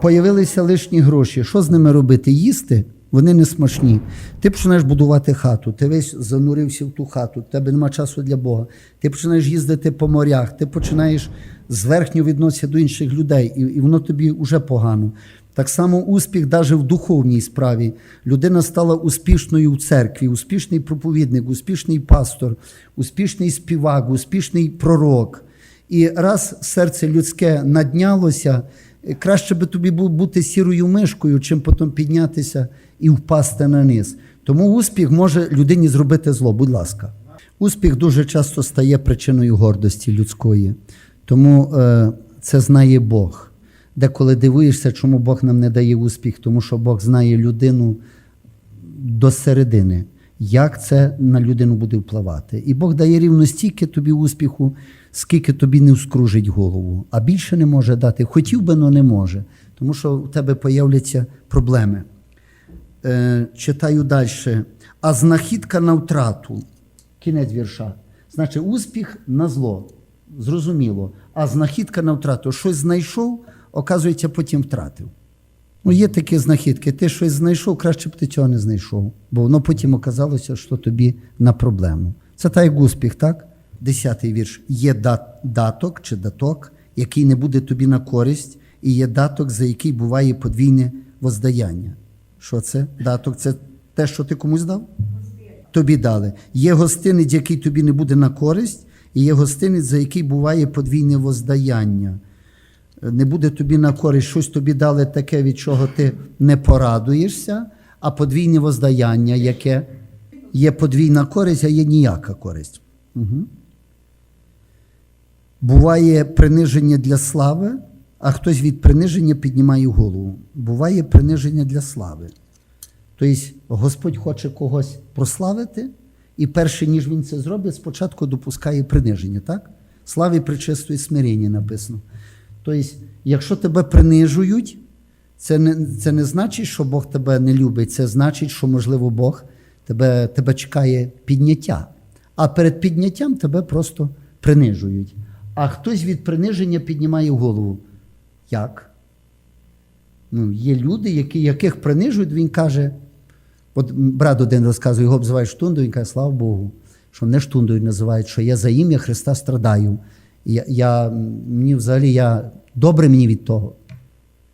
появилися лишні гроші. Що з ними робити? Їсти? Вони не смачні. Ти починаєш будувати хату, ти весь занурився в ту хату, тебе нема часу для Бога. Ти починаєш їздити по морях, ти починаєш зверхньо відноситися до інших людей, і, і воно тобі вже погано. Так само успіх навіть в духовній справі. Людина стала успішною в церкві, успішний проповідник, успішний пастор, успішний співак, успішний пророк. І раз серце людське наднялося, краще би тобі бути сірою мишкою, чим потім піднятися і впасти на низ. Тому успіх може людині зробити зло, будь ласка. Успіх дуже часто стає причиною гордості людської. Тому е, це знає Бог. Деколи дивуєшся, чому Бог нам не дає успіх, тому що Бог знає людину до середини, як це на людину буде впливати. І Бог дає рівно стільки тобі успіху, скільки тобі не вскружить голову, а більше не може дати. Хотів би, але не може, тому що у тебе появляться проблеми. Е, читаю далі. А знахідка на втрату. Кінець вірша. Значить, успіх на зло. Зрозуміло. А знахідка на втрату. Щось знайшов, оказується, потім втратив. Ну, є такі знахідки. Ти щось знайшов, краще б ти цього не знайшов, бо воно потім оказалося, що тобі на проблему. Це так як успіх, так? Десятий вірш. Є дат- даток чи даток, який не буде тобі на користь, і є даток, за який буває подвійне воздаяння. Що це? Даток це те, що ти комусь дав? Тобі дали. Є гостинець, який тобі не буде на користь, і є гостинець, за який буває подвійне воздаяння. Не буде тобі на користь, щось тобі дали таке, від чого ти не порадуєшся, а подвійне воздаяння, яке є подвійна користь, а є ніяка користь. Угу. Буває приниження для слави, а хтось від приниження піднімає голову. Буває приниження для слави. Тобто Господь хоче когось прославити, і перше, ніж він це зробить, спочатку допускає приниження, так? Славі причистої смирення написано. Тобто, якщо тебе принижують, це не, це не значить, що Бог тебе не любить, це значить, що, можливо, Бог тебе, тебе чекає підняття. А перед підняттям тебе просто принижують. А хтось від приниження піднімає голову. Як? Ну, є люди, які, яких принижують, він каже, от брат один розказує, його обзивають штундою, він каже, слава Богу, що не штундою називають, що я за ім'я Христа страдаю. Я, я, мені взагалі я, добре мені від того,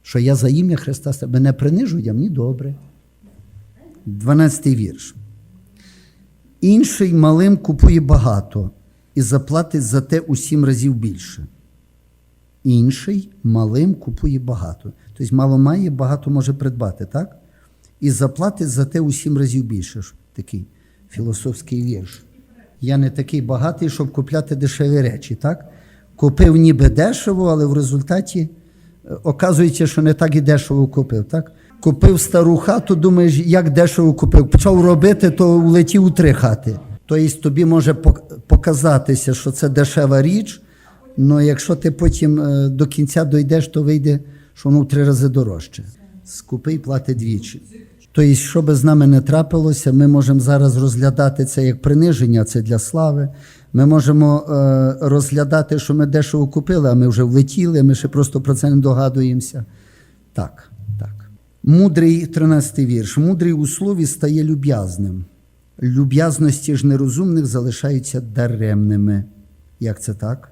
що я за ім'я Христа страдаю. Мене принижують, а мені добре. 12 вірш. Інший малим купує багато і заплатить за те у сім разів більше. Інший малим купує багато. Тобто мало має, багато може придбати, так? І заплатить за те у сім разів більше. Такий філософський вірш. Я не такий багатий, щоб купляти дешеві речі, так? Купив ніби дешево, але в результаті е, оказується, що не так і дешево купив, так? Купив стару хату, думаєш, як дешево купив. Почав робити, то влетів у три хати. Тобто тобі може показатися, що це дешева річ, але якщо ти потім е, до кінця дійдеш, то вийде, що воно в три рази дорожче. Скупий платить двічі. Тобто, що би з нами не трапилося, ми можемо зараз розглядати це як приниження, це для слави. Ми можемо е, розглядати, що ми дешево купили, а ми вже влетіли, ми ще просто про це не догадуємося. Так, так. Мудрий, 13 вірш. Мудрий у слові стає люб'язним. Люб'язності ж нерозумних залишаються даремними. Як це так?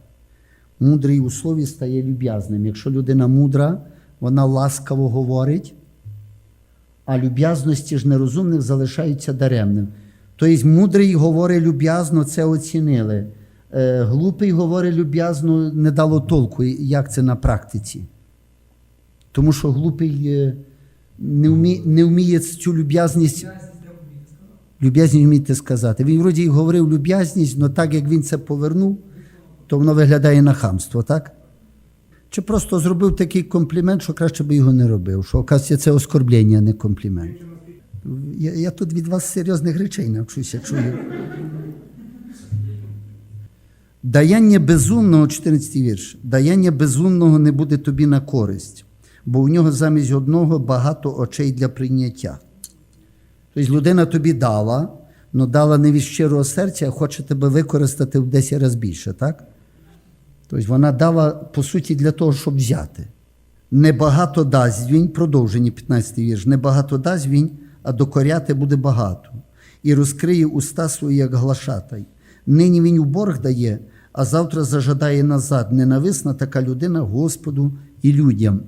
Мудрий у слові стає люб'язним. Якщо людина мудра, вона ласкаво говорить, а люб'язності ж нерозумних залишаються даремним. Тобто мудрий говорить люб'язно, це оцінили. Е, глупий говорить люб'язно, не дало толку, як це на практиці. Тому що глупий е, не вміє, не вміє цю люб'язність. Люб'язність вмієте сказати. Він вроді і говорив люб'язність, але так як він це повернув, то воно виглядає на хамство, так? Чи просто зробив такий комплімент, що краще би його не робив, що оказується, це оскорблення, а не комплімент. Я, я тут від вас серйозних речей навчуся, чую. Даяння безумного, 14 вірш. Даяння безумного не буде тобі на користь, бо у нього замість одного багато очей для прийняття. Тобто людина тобі дала, але дала не від щирого серця, а хоче тебе використати в 10 разів більше, так? Тобто вона дала, по суті, для того, щоб взяти. Небагато дасть він, продовження 15 вірш, небагато дасть він, а докоряти буде багато. І розкриє уста свої, як глашатай. Нині він у борг дає, а завтра зажадає назад. Ненависна така людина Господу і людям.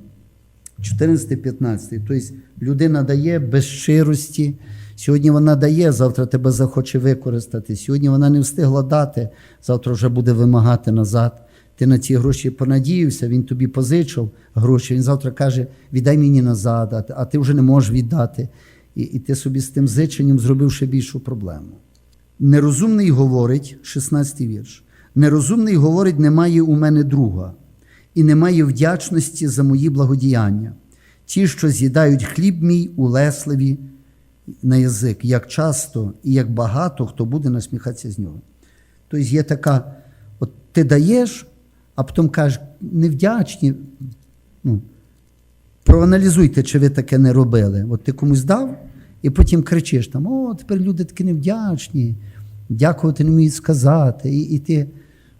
14-15. Тобто людина дає без щирості. Сьогодні вона дає, завтра тебе захоче використати. Сьогодні вона не встигла дати, завтра вже буде вимагати назад. Ти на ці гроші понадіявся, він тобі позичив гроші. Він завтра каже: віддай мені назад, а ти- вже не можеш віддати. І, і ти собі з тим зиченням зробив ще більшу проблему. Нерозумний говорить, 16-й вірш. Нерозумний говорить, немає у мене друга, і немає вдячності за мої благодіяння. Ті, що з'їдають хліб мій улесливі на язик, як часто і як багато хто буде насміхатися з нього. Тобто є така, от ти даєш, а потім кажеш, невдячні. Ну, проаналізуйте, чи ви таке не робили. От ти комусь дав, і потім кричиш там: о, тепер люди такі невдячні, дякувати не вміють сказати. І, і ти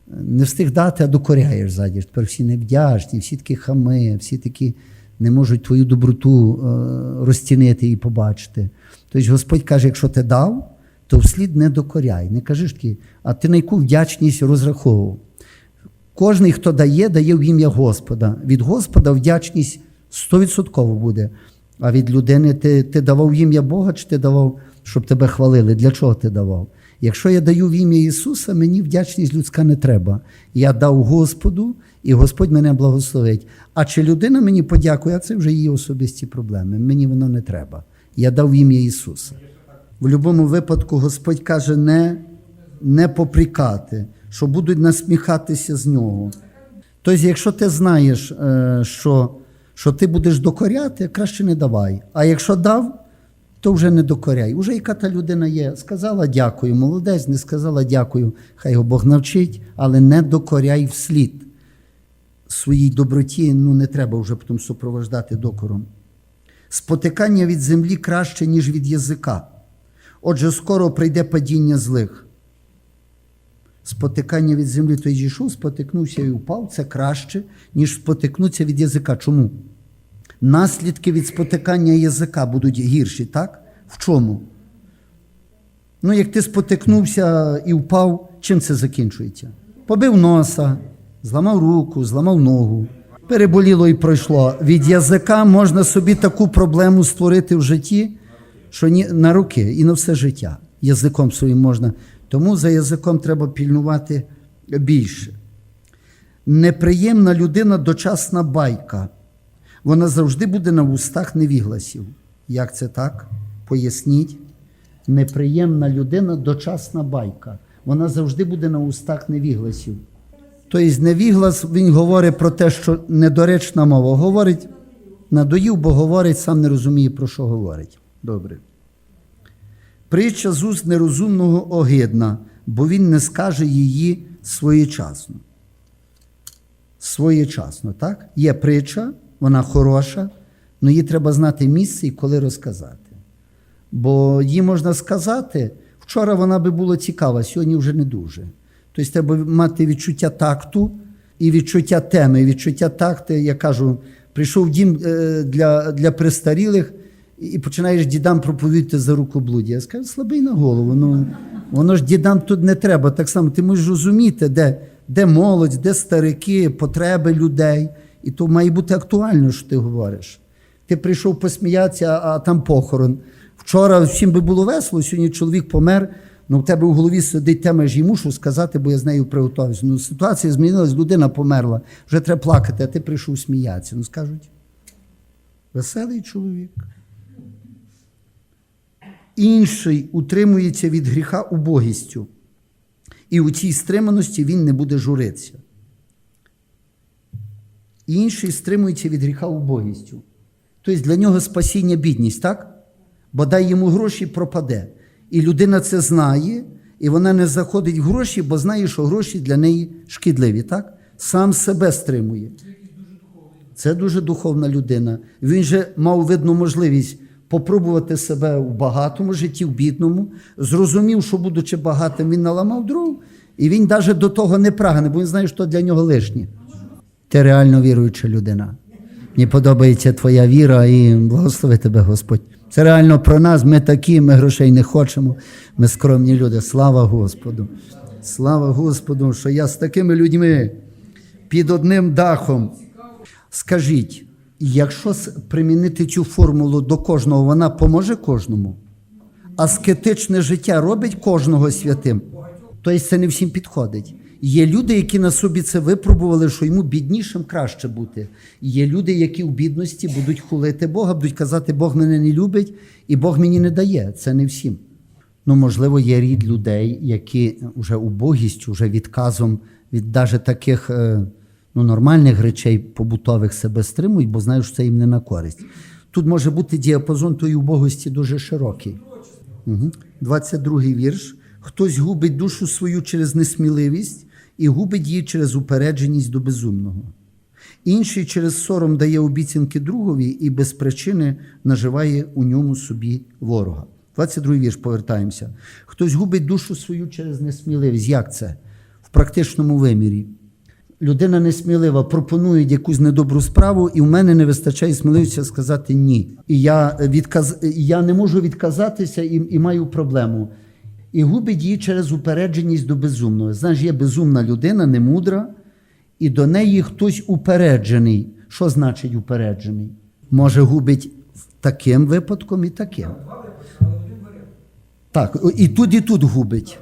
не встиг дати, а докоряєш ззаді. Тепер всі невдячні, всі такі хами, всі такі не можуть твою доброту е, розцінити і побачити. Тобто Господь каже, якщо ти дав, то вслід не докоряй. Не кажи ж таки, а ти на яку вдячність розраховував. Кожний, хто дає, дає в ім'я Господа. Від Господа вдячність 100% буде. А від людини ти, ти давав в ім'я Бога, чи ти давав, щоб тебе хвалили? Для чого ти давав? Якщо я даю в ім'я Ісуса, мені вдячність людська не треба. Я дав Господу, і Господь мене благословить. А чи людина мені подякує, а це вже її особисті проблеми. Мені воно не треба. Я дав в ім'я Ісуса. В будь-якому випадку Господь каже, не, не попрікати, що будуть насміхатися з нього. Тобто, якщо ти знаєш, е, що, що ти будеш докоряти, краще не давай. А якщо дав, то вже не докоряй. Уже яка та людина є, сказала дякую, молодець, не сказала дякую, хай його Бог навчить, але не докоряй вслід. Своїй доброті ну, не треба вже потім супровождати докором. Спотикання від землі краще, ніж від язика. Отже, скоро прийде падіння злих. Спотикання від землі, той зійшов, спотикнувся і впав. Це краще, ніж спотикнутися від язика. Чому? Наслідки від спотикання язика будуть гірші, так? В чому? Ну, як ти спотикнувся і впав, чим це закінчується? Побив носа, зламав руку, зламав ногу. Переболіло і пройшло. Від язика можна собі таку проблему створити в житті, що ні, на руки і на все життя. Язиком своїм можна. Тому за язиком треба пільнувати більше. Неприємна людина дочасна байка. Вона завжди буде на вустах невігласів. Як це так? Поясніть. Неприємна людина дочасна байка. Вона завжди буде на устах невігласів. Тобто невіглас, він говорить про те, що недоречна мова. Говорить, надоїв, бо говорить, сам не розуміє, про що говорить. Добре. Притча з уст нерозумного огидна, бо він не скаже її своєчасно. Своєчасно, так? Є притча, вона хороша, але її треба знати місце і коли розказати. Бо її можна сказати, вчора вона би була цікава, сьогодні вже не дуже. Тобто треба мати відчуття такту і відчуття теми. Відчуття такту, я кажу, прийшов дім е, для, для престарілих і починаєш дідам проповідати за рукоблуддя. Я скажу, слабий на голову. Ну, воно ж дідам тут не треба. Так само ти можеш розуміти, де, де молодь, де старики, потреби людей. І то має бути актуально, що ти говориш. Ти прийшов посміятися, а, там похорон. Вчора всім би було весело, сьогодні чоловік помер. Ну, в тебе в голові сидить тема, ж їй мушу сказати, бо я з нею приготувався. Ну, ситуація змінилась, людина померла, вже треба плакати, а ти прийшов сміятися. Ну, скажуть, веселий чоловік. Інший утримується від гріха убогістю, і у цій стриманості він не буде журитися. Інший стримується від гріха убогістю. Тобто для нього спасіння бідність, так? Бо дай йому гроші пропаде. І людина це знає, і вона не заходить в гроші, бо знає, що гроші для неї шкідливі, так? Сам себе стримує. Це дуже духовна людина. Він же мав видно можливість попробувати себе в багатому житті, в бідному. Зрозумів, що, будучи багатим, він наламав дров, і він навіть до того не прагне, бо він знає, що для нього лишнє. Ти реально віруюча людина. Мені подобається твоя віра і благослови тебе, Господь. Це реально про нас. Ми такі, ми грошей не хочемо. Ми скромні люди. Слава Господу. Слава Господу, що я з такими людьми під одним дахом. Скажіть, якщо примінити цю формулу до кожного, вона поможе кожному? Аскетичне життя робить кожного святим. Тобто це не всім підходить. Є люди, які на собі це випробували, що йому біднішим краще бути. Є люди, які в бідності будуть хулити Бога, будуть казати, Бог мене не любить і Бог мені не дає. Це не всім. Ну, можливо, є рід людей, які вже убогістю, вже відказом від даже таких е, ну, нормальних речей побутових себе стримують, бо знають, що це їм не на користь. Тут може бути діапазон тої убогості дуже широкий. Угу. 22 вірш. Хтось губить душу свою через несміливість і губить її через упередженість до безумного. Інший через сором дає обіцянки другові і без причини наживає у ньому собі ворога. 22 вірш повертаємося. Хтось губить душу свою через несміливість. Як це? В практичному вимірі. Людина несмілива, пропонують якусь недобру справу, і в мене не вистачає сміливості сказати ні. І я, відказ... я не можу відказатися і, і маю проблему. І губить її через упередженість до безумного. Знаєш, є безумна людина, немудра, і до неї хтось упереджений. Що значить упереджений? Може губить таким випадком і таким. Так, і тут, і тут губить.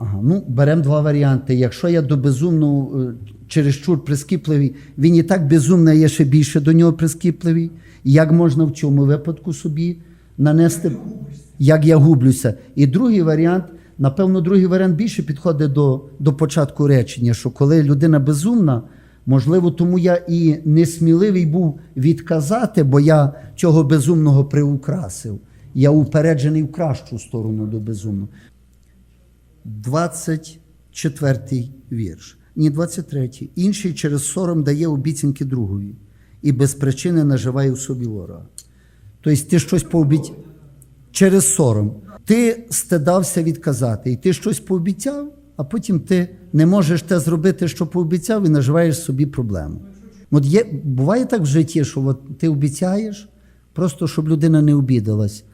Ага, ну беремо два варіанти. Якщо я до безумного е, чересчур прискіпливий, він і так безумний, я ще більше до нього прискіпливий. Як можна в цьому випадку собі нанести, як я гублюся? І другий варіант, напевно, другий варіант більше підходить до, до початку речення, що коли людина безумна, можливо, тому я і несміливий був відказати, бо я цього безумного приукрасив. Я упереджений в кращу сторону до безумного. 24 вірш. Ні, 23. Інший через сором дає обіцянки другові і без причини наживає у собі ворога. Тобто ти щось пообіцяв через сором. Ти стидався відказати, і ти щось пообіцяв, а потім ти не можеш те зробити, що пообіцяв, і наживаєш собі проблему. От є, буває так в житті, що от ти обіцяєш, просто щоб людина не обідалась.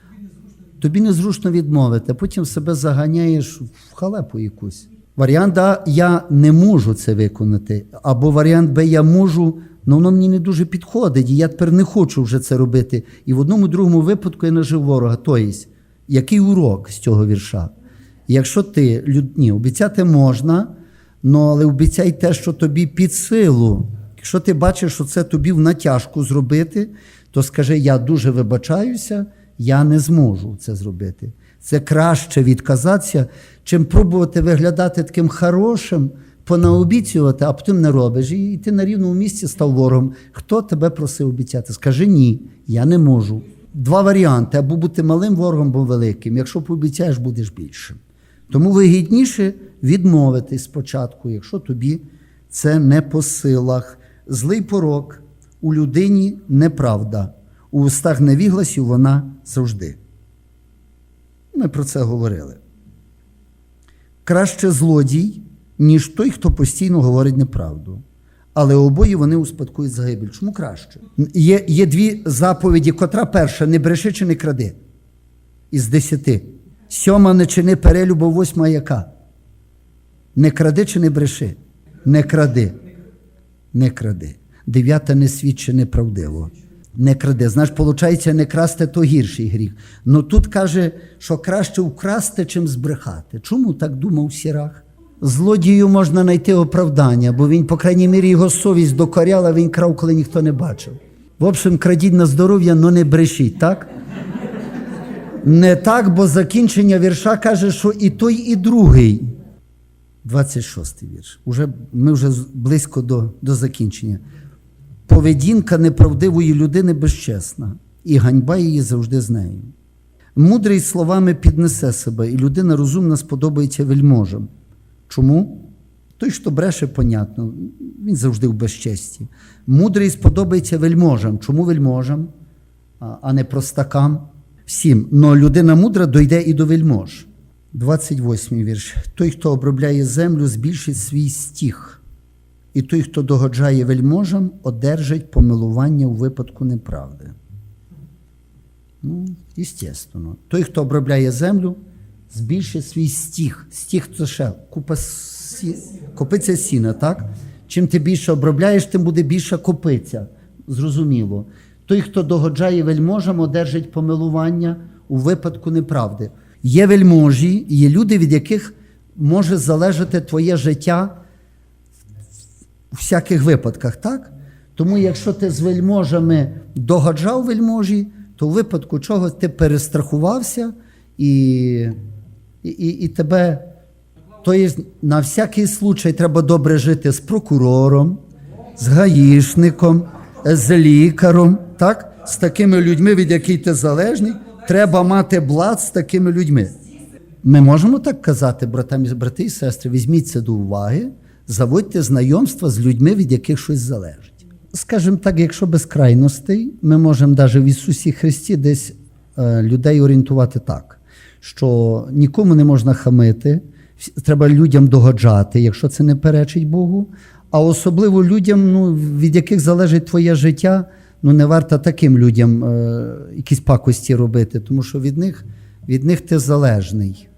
Тобі незручно відмовити, а потім себе заганяєш в халепу якусь. Варіант А я не можу це виконати. Або варіант Б я можу, але воно мені не дуже підходить, і я тепер не хочу вже це робити. І в одному другому випадку я нажив ворога. Тобто, який урок з цього вірша? Якщо ти. Ні, обіцяти можна, але обіцяй те, що тобі під силу. Якщо ти бачиш, що це тобі в натяжку зробити, то скажи: я дуже вибачаюся, я не зможу це зробити. Це краще відказатися, чим пробувати виглядати таким хорошим, понаобіцювати, а потім не робиш. І ти на рівному місці став ворогом. Хто тебе просив обіцяти? Скажи ні, я не можу. Два варіанти: або бути малим ворогом, або великим. Якщо пообіцяєш, будеш більшим. Тому вигідніше відмовитись спочатку, якщо тобі це не по силах. Злий порок у людині неправда, у устах невігласів вона завжди. Ми про це говорили. Краще злодій, ніж той, хто постійно говорить неправду. Але обоє вони успадкують загибель. Чому краще? Є, є дві заповіді, котра перша не бреши чи не кради. Із десяти. Сьома не чини перелюбов, восьма яка? Не кради чи не бреши? Не кради. Не кради. Дев'ята не свідчи неправдиво. Не кради. Знаєш, виходить, не красти то гірший гріх. Ну тут каже, що краще вкрасти, чим збрехати. Чому так думав Сірах? Злодію можна знайти оправдання, бо він, по крайній мірі, його совість докоряла, він крав, коли ніхто не бачив. В общем, крадіть на здоров'я, но не брешіть, так? Не так, бо закінчення вірша каже, що і той, і другий. 26 вірш. Уже, ми вже близько до, до закінчення. Поведінка неправдивої людини безчесна, і ганьба її завжди з нею. Мудрий словами піднесе себе, і людина розумна сподобається вельможам. Чому? Той, що бреше, понятно, він завжди в безчесті. Мудрий сподобається вельможам. Чому вельможам, а- не простакам? Всім. Но людина мудра дойде і до вельмож. 28 вірш. Той, хто обробляє землю, збільшить свій стіг. І той, хто догоджає вельможам, одержить помилування у випадку неправди. Ну, естественно. Той, хто обробляє землю, збільшить свій стіг. Стіг це ще купа сі... копиця сіна, так? Чим ти більше обробляєш, тим буде більша копиця. Зрозуміло. Той, хто догоджає вельможам, одержить помилування у випадку неправди. Є вельможі, є люди, від яких може залежати твоє життя у всяких випадках, так? Тому якщо ти з вельможами догоджав вельможі, то в випадку чого ти перестрахувався і, і, і, і тебе. Тобто на всякий случай треба добре жити з прокурором, з гаїшником, з лікарем, так? з такими людьми, від яких ти залежний. Треба мати блат з такими людьми. Ми можемо так казати, братам, брати і сестри, візьміть це до уваги, заводьте знайомства з людьми, від яких щось залежить. Скажімо так, якщо без крайностей, ми можемо навіть в Ісусі Христі десь е, людей орієнтувати так, що нікому не можна хамити, треба людям догоджати, якщо це не перечить Богу. А особливо людям, ну, від яких залежить твоє життя, ну не варто таким людям е, якісь пакості робити, тому що від них, від них ти залежний.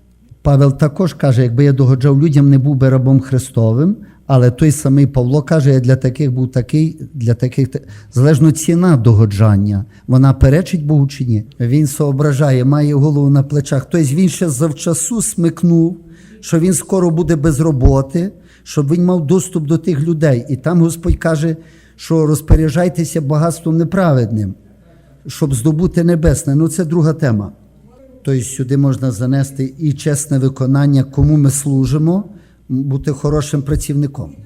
Павел також каже, якби я догоджав людям, не був би рабом Христовим, але той самий Павло каже, я для таких був такий, для таких та- залежно ціна догоджання. Вона перечить Богу чи ні? Він соображає, має голову на плечах. Тобто він ще завчасу смикнув, що він скоро буде без роботи, щоб він мав доступ до тих людей. І там Господь каже, що розпоряджайтеся багатством неправедним, щоб здобути небесне. Ну це друга тема. Тобто сюди можна занести і чесне виконання, кому ми служимо, бути хорошим працівником.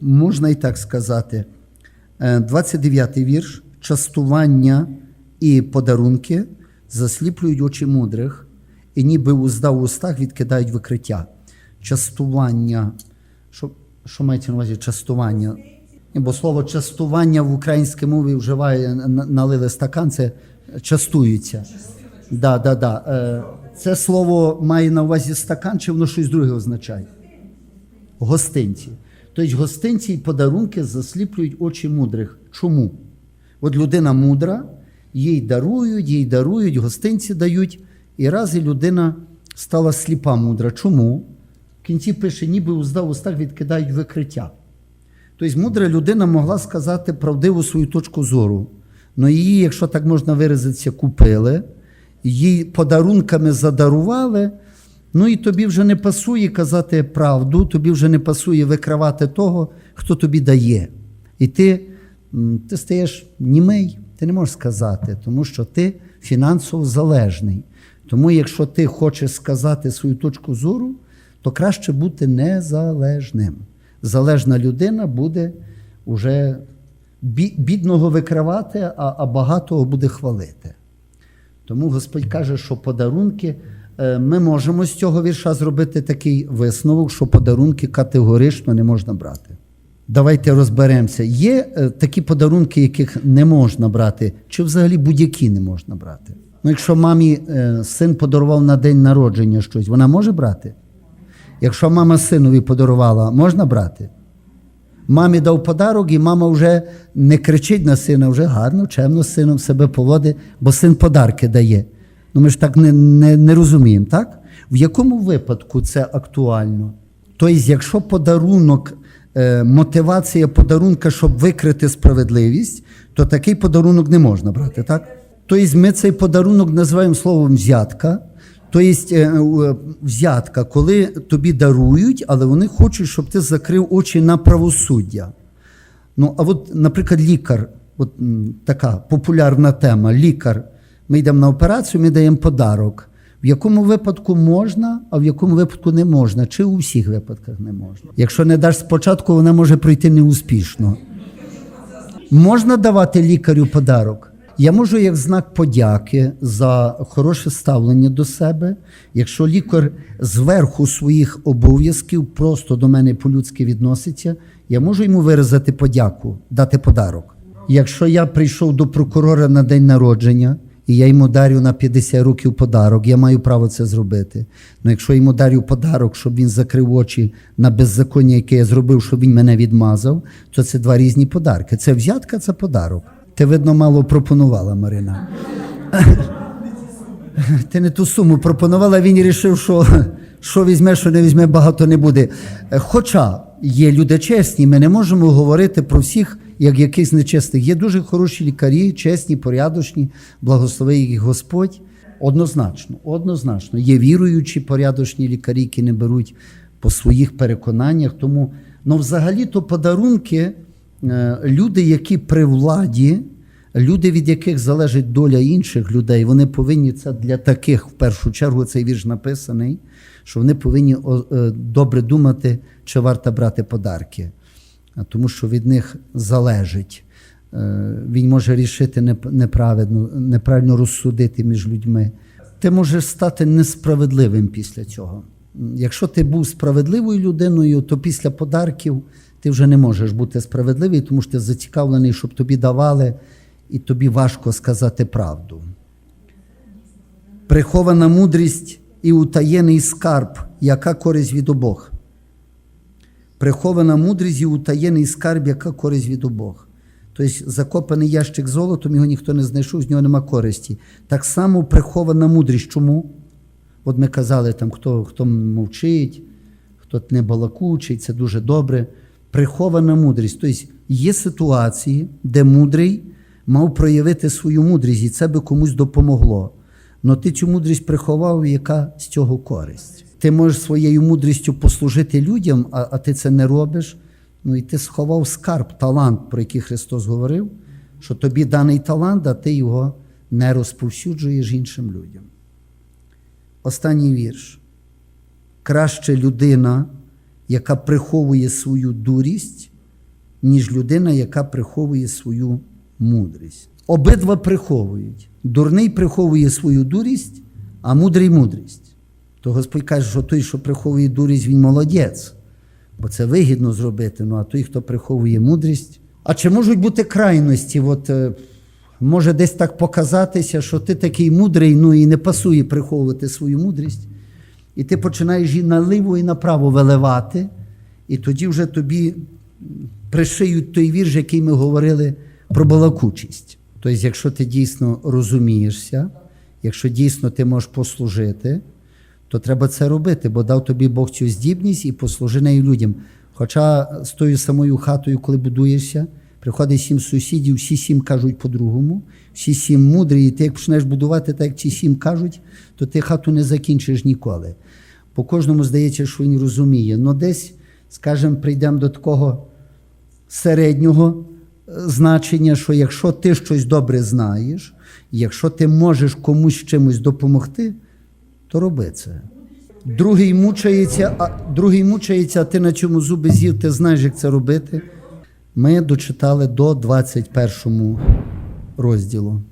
Можна і так сказати. Е, 29-й вірш. Частування і подарунки засліплюють очі мудрих, і ніби узда в устах відкидають викриття. Частування. Що, що мається на увазі частування? Бо слово частування в українській мові вживає на- налили стакан, це частуються. Да, да, да. Е, Це слово має на увазі стакан, чи воно щось друге означає? Гостинці. Тобто гостинці і подарунки засліплюють очі мудрих. Чому? От людина мудра, їй дарують, їй дарують, гостинці дають, і раз і людина стала сліпа мудра. Чому? В кінці пише, ніби узда в устах відкидають викриття. Тобто мудра людина могла сказати правдиву свою точку зору. але її, якщо так можна виразитися, купили, їй подарунками задарували. Ну і тобі вже не пасує казати правду, тобі вже не пасує викривати того, хто тобі дає. І ти, ти стаєш німий, ти не можеш сказати, тому що ти фінансово залежний. Тому, якщо ти хочеш сказати свою точку зору, то краще бути незалежним. Залежна людина буде уже бідного викривати, а, багатого буде хвалити. Тому Господь каже, що подарунки, е, ми можемо з цього вірша зробити такий висновок, що подарунки категорично не можна брати. Давайте розберемося. Є е, такі подарунки, яких не можна брати, чи взагалі будь-які не можна брати. Ну, якщо мамі е, син подарував на день народження щось, вона може брати? Якщо мама синові подарувала, можна брати? Мамі дав подарок, і мама вже не кричить на сина, вже гарно, чемно з сином себе поводить, бо син подарки дає. Ну ми ж так не, не, не розуміємо, так? В якому випадку це актуально? Тобто, якщо подарунок, е, мотивація подарунка, щоб викрити справедливість, то такий подарунок не можна брати, так? Тобто ми цей подарунок називаємо словом взятка. Тобто е, е, взятка, коли тобі дарують, але вони хочуть, щоб ти закрив очі на правосуддя. Ну, а от, наприклад, лікар, от така популярна тема, лікар. Ми йдемо на операцію, ми даємо подарок. В якому випадку можна, а в якому випадку не можна, чи у всіх випадках не можна. Якщо не даш спочатку, вона може пройти неуспішно. Можна давати лікарю подарок? Я можу як знак подяки за хороше ставлення до себе, якщо лікар зверху своїх обов'язків просто до мене по-людськи відноситься, я можу йому виразити подяку, дати подарок. Якщо я прийшов до прокурора на день народження і я йому дарю на 50 років подарок, я маю право це зробити. Ну якщо йому дарю подарок, щоб він закрив очі на беззаконня, яке я зробив, щоб він мене відмазав, то це два різні подарки. Це взятка, це подарок. Ти, видно, мало пропонувала, Марина. Ти не ту суму пропонувала, він вирішив, що, що візьме, що не візьме, багато не буде. Хоча є люди чесні, ми не можемо говорити про всіх, як якихось нечесних. Є дуже хороші лікарі, чесні, порядочні, благослови їх Господь. Однозначно, однозначно. Є віруючі, порядочні лікарі, які не беруть по своїх переконаннях. Тому, ну, взагалі-то подарунки, люди, які при владі, Люди, від яких залежить доля інших людей, вони повинні це для таких, в першу чергу, цей вірш написаний, що вони повинні е, добре думати, чи варто брати подарки, тому що від них залежить. Е, Він може рішити неп- неправильно, неправильно розсудити між людьми. Ти можеш стати несправедливим після цього. Якщо ти був справедливою людиною, то після подарків ти вже не можеш бути справедливий, тому що ти зацікавлений, щоб тобі давали, і тобі важко сказати правду. Прихована мудрість і утаєний скарб, яка користь від обох. Прихована мудрість і утаєний скарб, яка користь від обох. Тобто закопаний ящик золотом, його ніхто не знайшов, з нього нема користі. Так само прихована мудрість. Чому? От ми казали, там, хто, хто мовчить, хто не балакучий, це дуже добре. Прихована мудрість. Тобто є ситуації, де мудрий мав проявити свою мудрість, і це би комусь допомогло. Но ти цю мудрість приховав, яка з цього користь. Ти можеш своєю мудрістю послужити людям, а, а ти це не робиш. Ну і ти сховав скарб, талант, про який Христос говорив, що тобі даний талант, а ти його не розповсюджуєш іншим людям. Останній вірш. Краще людина, яка приховує свою дурість, ніж людина, яка приховує свою мудрість. Обидва приховують. Дурний приховує свою дурість, а мудрий мудрість. То Господь каже, що той, що приховує дурість, він молодець, бо це вигідно зробити. Ну а той, хто приховує мудрість. А чи можуть бути крайності? От, е, може десь так показатися, що ти такий мудрий, ну і не пасує приховувати свою мудрість, і ти починаєш її наліво і направо виливати, і тоді вже тобі пришиють той вірш, який ми говорили про балакучість. Тобто, якщо ти дійсно розумієшся, якщо дійсно ти можеш послужити, то треба це робити, бо дав тобі Бог цю здібність і послужи нею людям. Хоча з тою самою хатою, коли будуєшся, приходить сім сусідів, всі сім кажуть по-другому, всі сім мудрі, і ти як почнеш будувати так, як ці сім кажуть, то ти хату не закінчиш ніколи. По кожному здається, що він розуміє. Ну десь, скажімо, прийдемо до такого середнього е, значення, що якщо ти щось добре знаєш, якщо ти можеш комусь чимось допомогти, то роби це. Другий мучається, а другий мучається, а ти на чому зуби з'їв, ти знаєш, як це робити. Ми дочитали до 21 розділу.